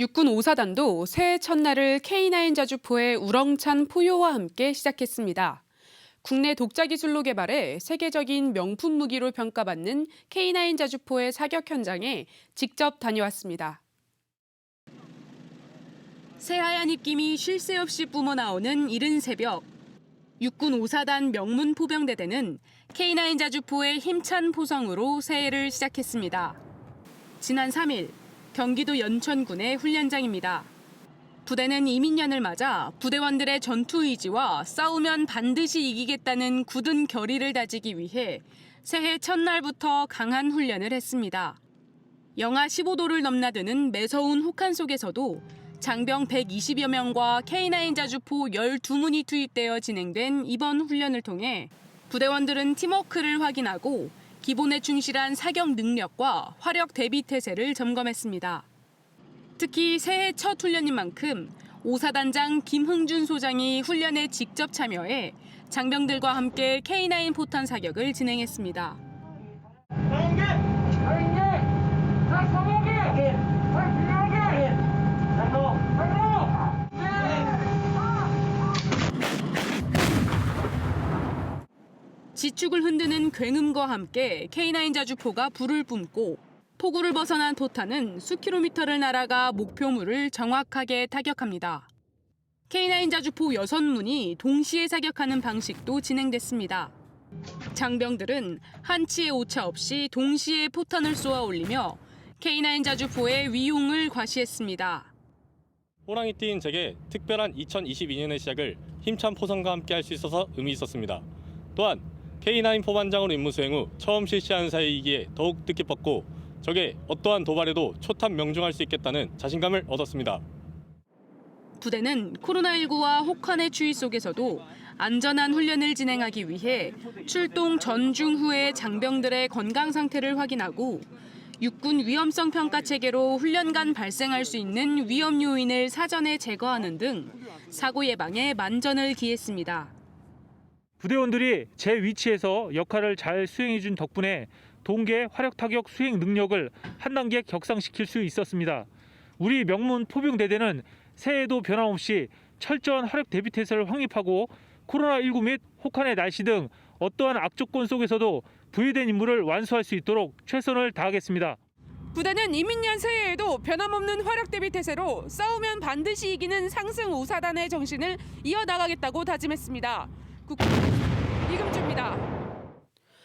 육군 5사단도 새해 첫날을 K9 자주포의 우렁찬 포효와 함께 시작했습니다. 국내 독자 기술로 개발해 세계적인 명품 무기로 평가받는 K9 자주포의 사격 현장에 직접 다녀왔습니다. 새하얀 입김이 쉴 새 없이 뿜어나오는 이른 새벽. 육군 5사단 명문 포병대대는 K9 자주포의 힘찬 포성으로 새해를 시작했습니다. 지난 3일 경기도 연천군의 훈련장입니다. 부대는 이민년을 맞아 부대원들의 전투 의지와 싸우면 반드시 이기겠다는 굳은 결의를 다지기 위해 새해 첫날부터 강한 훈련을 했습니다. 영하 15도를 넘나드는 매서운 혹한 속에서도 장병 120여 명과 K9 자주포 12문이 투입되어 진행된 이번 훈련을 통해 부대원들은 팀워크를 확인하고 기본에 충실한 사격 능력과 화력 대비 태세를 점검했습니다. 특히 새해 첫 훈련인 만큼 오사단장 김흥준 소장이 훈련에 직접 참여해 장병들과 함께 K9 포탄 사격을 진행했습니다. 경계! 경계! 자, 서보기! 자, 비하게! 장로! 장로! 지축을 흔드는 굉음과 함께 K9 자주포가 불을 뿜고 포구를 벗어난 포탄은 수킬로미터를 날아가 목표물을 정확하게 타격합니다. K9 자주포 6문이 동시에 사격하는 방식도 진행됐습니다. 장병들은 한치의 오차 없이 동시에 포탄을 쏘아 올리며 K9 자주포의 위용을 과시했습니다. 호랑이 띠인 제게 특별한 2022년의 시작을 힘찬 포성과 함께 할 수 있어서 의미 있었습니다. 또한 K9 포반장으로 임무 수행 후 처음 실시하는 사이이기에 더욱 뜻깊었고 적의 어떠한 도발에도 초탄 명중할 수 있겠다는 자신감을 얻었습니다. 부대는 코로나19와 혹한의 추위 속에서도 안전한 훈련을 진행하기 위해 출동 전 중 후에 장병들의 건강 상태를 확인하고 육군 위험성 평가 체계로 훈련 간 발생할 수 있는 위험 요인을 사전에 제거하는 등 사고 예방에 만전을 기했습니다. 부대원들이 제 위치에서 역할을 잘 수행해 준 덕분에 동계 화력 타격 수행 능력을 한 단계 격상시킬 수 있었습니다. 우리 명문 포병대대는 새해에도 변함없이 철저한 화력 대비 태세를 확립하고 코로나19 및 혹한의 날씨 등 어떠한 악조건 속에서도 부여된 임무를 완수할 수 있도록 최선을 다하겠습니다. 부대는 이민년 새해에도 변함없는 화력 대비 태세로 싸우면 반드시 이기는 상승 5사단의 정신을 이어나가겠다고 다짐했습니다. 국군 이금주입니다.